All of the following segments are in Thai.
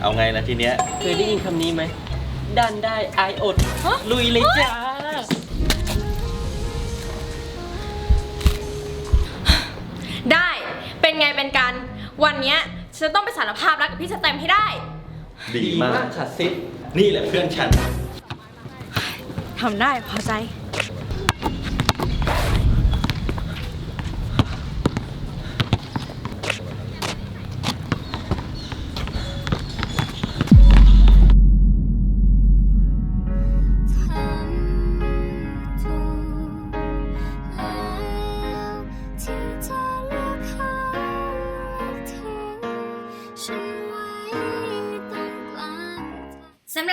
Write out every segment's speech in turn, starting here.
เอาไงล่ะทีเนี้ย เคยได้ยินคำนี้ไหม ดันได้อายอดลุยเลยจ้า ได้ เป็นไงเป็นกัน วันเนี้ยฉันจะต้องไปสารภาพรักกับพี่สแตมให้ได้ ดีมากค่ะซิดนี่แหละเพื่อนฉัน ทำได้พอใจ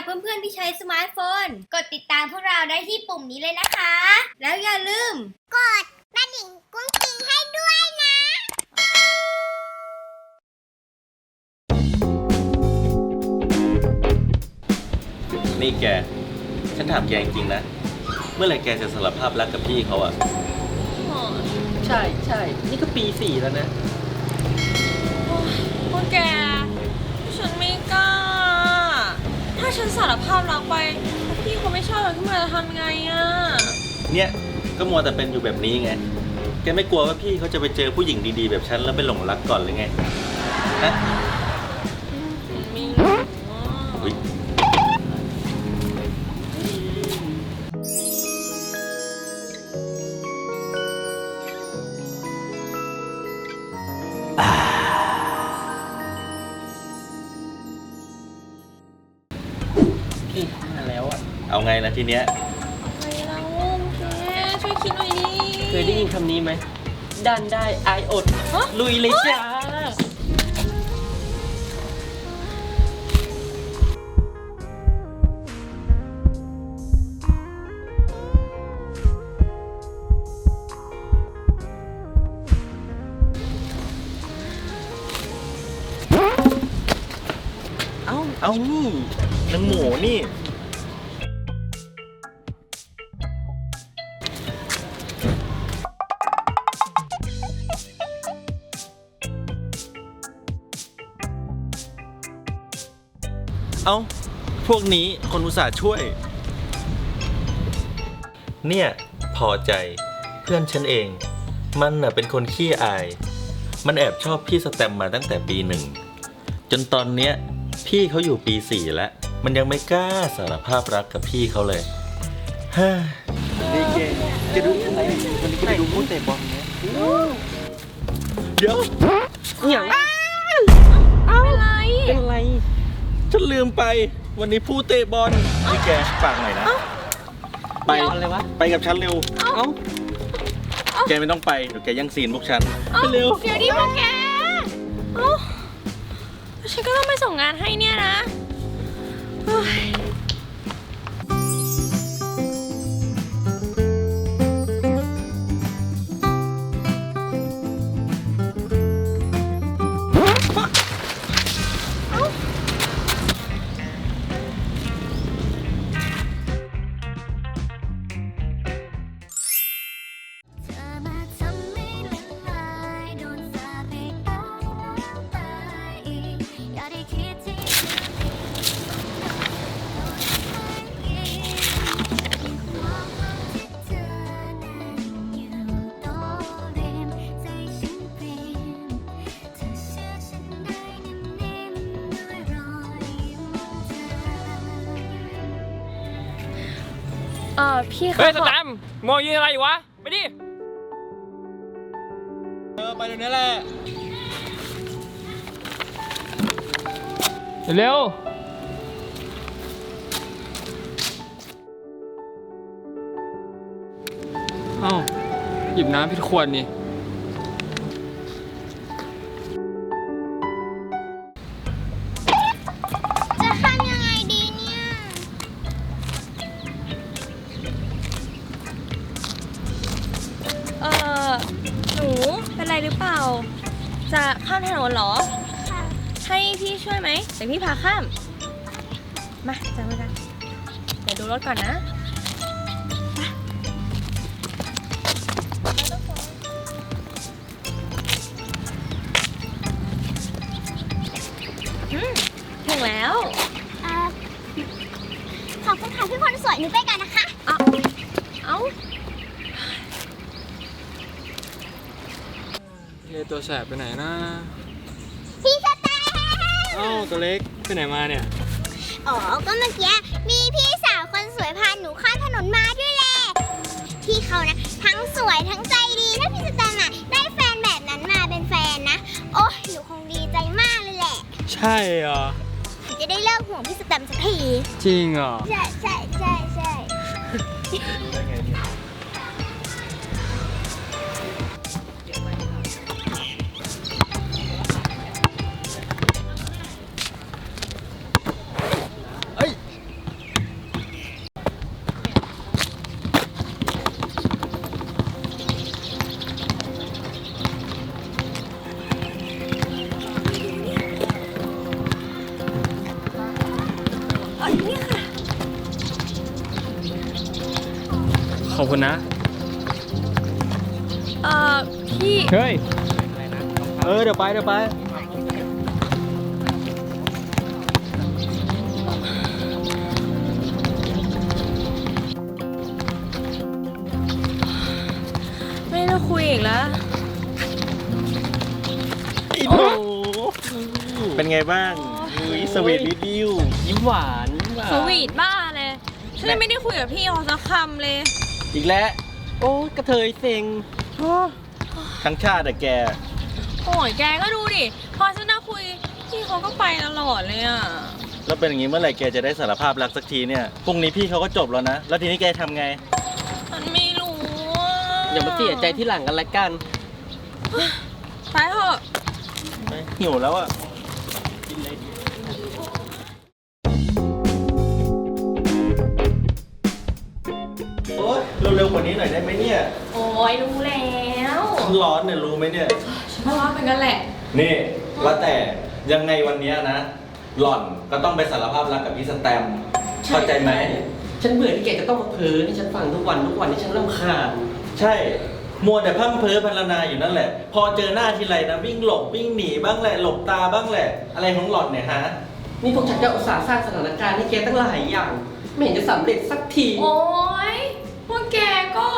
สำหรับเพื่อนๆที่ใช้สมาร์ทโฟน กดติดตามพวกเราได้ที่ปุ่มนี้เลยนะคะ แล้วอย่าลืม กดกระดิ่งกุ้งกิ้งให้ด้วยนะ นี่แก ฉันถามแกจริงๆนะ เมื่อไหร่แกจะสารภาพรักกับพี่เขาอะใช่ใช่ นี่ก็ปีสี่แล้วนะ พวกแกาฉันสารภาพรักไปพี่เขาไม่ชอบเราขึ้นมาจะทำไงอะ เนี่ยก็มัวแต่เป็นอยู่แบบนี้ไง แกไม่กลัวว่าพี่เขาจะไปเจอผู้หญิงดีๆ แบบฉันแล้วไปหลงรักก่อนหรือไงฮะ พี่มาแล้วอะ เอาไงล่ะทีเนี้ย ไปแล้วแกช่วยคิดหน่อยดิ เคยได้ยินคำนี้ไหม ดันได้อายอดลุยเลยจ้า เอ้านี่นางหมูนี่ เอ้า พวกนี้คนอุตส่าห์ช่วย เนี่ย พอใจ เพื่อนฉันเอง มันน่ะเป็นคนขี้อาย มันแอบชอบพี่สแตมมาตั้งแต่ปีหนึ่ง จนตอนเนี้ย พี่เขาอยู่ปีสี่แล้ว มันยังไม่กล้าสารภาพรักกับพี่เขาเลยฮ่านี่แกจะดูอะไรวันนี้จะไปดูผู้เตะบอลไหมเดี๋ยวอย่างเป็นไรเป็นอะไรฉันลืมไปวันนี้ผู้เตะบอลนี่แกฝากหน่อยนะ ไปอะไรวะไปกับฉันเร็ว เอ้าแกไม่ต้องไปเดี๋ยวแกยังซีนพวกฉันเร็วเดี๋ยวดิพวกแกเอ้า ฉันก็ต้องไปส่งงานให้เนี่ยนะ พี่คะเฮ้ยสขอแตมป์มองยืนอะไรอยู่วะ ไปดิ เออไปเดี๋ยวนี้แหละ เร็วเอ้าหยิบน้ำผิดขวดนี่ามถนนเหรอ ให้พี่ช่วยไหมเดี๋ยวพี่พาข้าม มาจับมือกัน เดี๋ยวดูรถก่อนนะ ตัวแสบไปไหนนะพี่สแตมเอ้าตัวเล็กไปไหนมาเนี่ย อ๋อ ก็เมื่อกี้มีพี่สาวคนสวยพาหนูข้ามถนนมาด้วยแหละ พี่เขานะ ทั้งสวยทั้งใจดีถ้าพี่สแตมอะได้แฟนแบบนั้นมาเป็นแฟนนะ โอ้ยหนูคงดีใจมากเลยแหละใช่เหรอ หนูจะได้เลิกห่วงพี่สแตมสักที จริงเหรอ ใช่ใช่ใช่ใช่ อ้ยนี่ค่ะ ขอบคุณนะ เอ่อ พี่ เฮ้ย เออ เดี๋ยวไป เดี๋ยวไป ไม่ได้คุยอีกแล้วโอ้เป็นไงบ้างอุ้ยสวีทวิดวิวยิ้มหวานยิ้มหวาน สวีทบ้าเลยฉันยังไม่ได้คุยกับพี่เขาสักคำเลยอีกแล้ว โอ้กระเทยเซ็งทั้งชาติอะแก โอ้ยแกก็ดูดิ พอฉันน่าคุย พี่เขาก็ไปตลอดเลยอะ แล้วเป็นอย่างนี้เมื่อไหร่แกจะได้สารภาพรักสักทีเนี่ยพรุ่งนี้พี่เขาก็จบแล้วนะ แล้วทีนี้แกทำไง มันไม่รู้อะอย่ามาเสียใจที่หลังกันละกันไปเถอะ หิวแล้วอะโอ้ยรู้แล้วร้อนเนี่ยรู้ไหมเนี่ย ฉันก็ร้อนเหมือนกันแหละ นี่ว่าแต่ยังไงวันเนี้ยนะ หล่อนก็ต้องไปสารภาพรักกับพี่สแตมป์เข้าใจไหม ฉันเบื่อที่แกจะต้องมาเพ้อให้ฉันฟังทุกวันทุกวันที่ฉันรำคาญใช่ มัวแต่พร่ำเพ้อพรรณนาอยู่นั่นแหละ พอเจอหน้าทีไรนะวิ่งหลบวิ่งหนีบ้างแหละ หลบตาบ้างแหละ อะไรของหล่อนเนี่ยฮะ นี่พวกฉันจะอุตส่าห์สร้างสถานการณ์ให้แกตั้งหลายอย่าง ไม่เห็นจะสำเร็จสักที โอ้ยพวกแกก็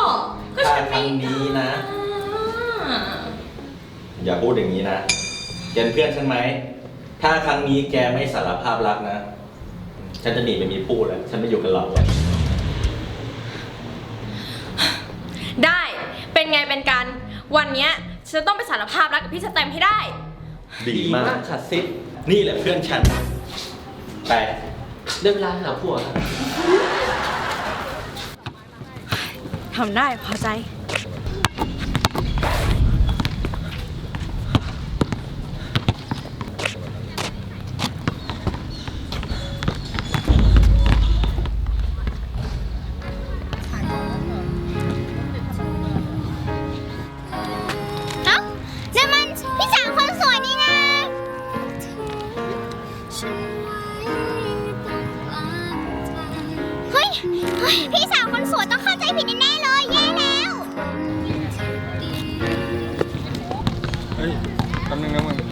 ก็ฉันไม่ทางนี้นะอ่าอย่าพูดอย่างนี้นะแกเป็นเพื่อนฉันไหม ถ้าครั้งนี้แกไม่สารภาพรักนะ ฉันจะหนีไปมีผู้แล้ว ฉันไม่อยู่กับหล่อนแล้วได้เป็นไงเป็นกัน วันเนี้ยฉันจะต้องไปสารภาพรักกับพี่สแตมป์ให้ได้ ดีมากค่ะซิดนี่แหละเพื่อนฉัน ไปได้เวลาหาผัวครับ ทำได้พอใจ แป๊บนึงนะมึง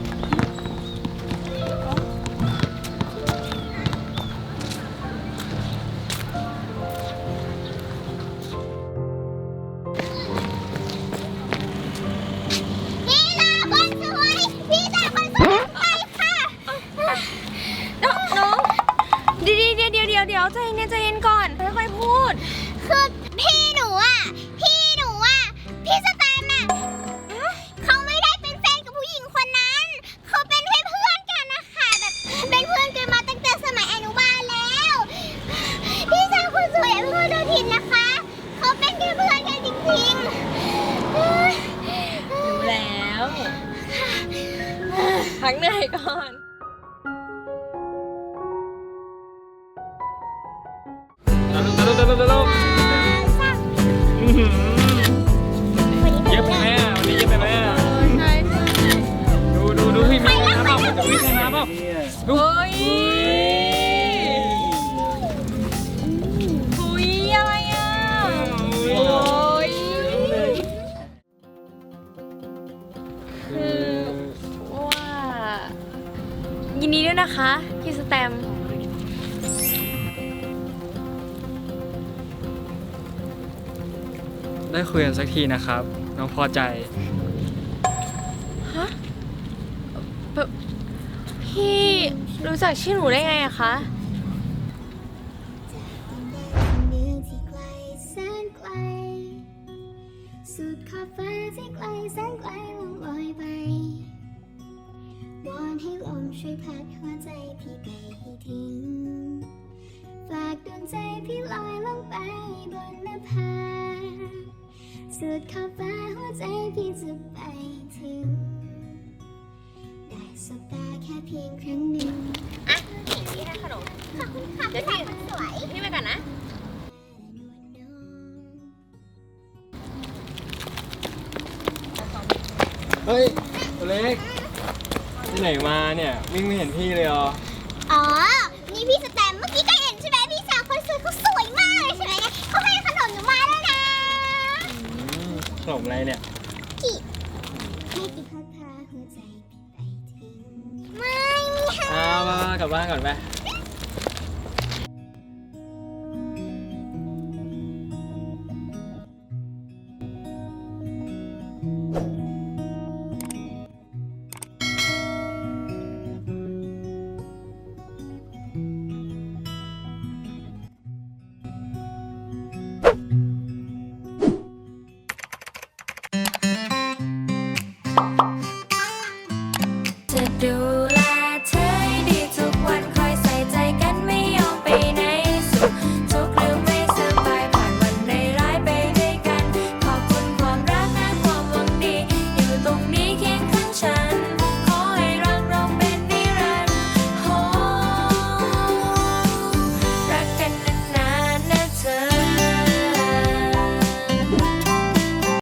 พักเหนื่อยก่อนเร็วเร็วเคะพี่สแตมป์ได้คุยกันสักทีนะครับ น้องพอใจ ฮะแบบพี่รู้จักชื่อหนูได้ไงอะคะ เมืองที่ไกลแสนไกล สุดขอบฟ้าที่ไกลแสนไกลลงลอยไป วอนให้ลมช่วยพัดหัวใจพี่ไปให้ถึงฝากดวงใจพี่ลอยลงไปบนนภาสุดขอบฟ้าหัวใจพี่จะไปถึง ได้สบตาแค่เพียงครั้งหนึ่งอะพี่ให้ขนมขอบคุณค่ะเดี๋ยวพี่สวยพี่ไปก่อนนะเฮ้ยตัวเล็กที่ ไหนมาเนี่ยวิ่งไม่เห็นพี่เลยเหรออ๋อ นี่พี่สแตมเมื่อกี้ก็เห็นใช่ไหมพี่สาวคนสวยเขาสวยมากเลยใช่ไหมเนี่ยเขาให้ขนมหนูมาด้วยนะอืมขนมอะไรเนี่ย พี่ให้พี่พัดพาหัวใจพี่ไปถึงไม่มีค่ะอ้าวมากลับบ้านก่อนไป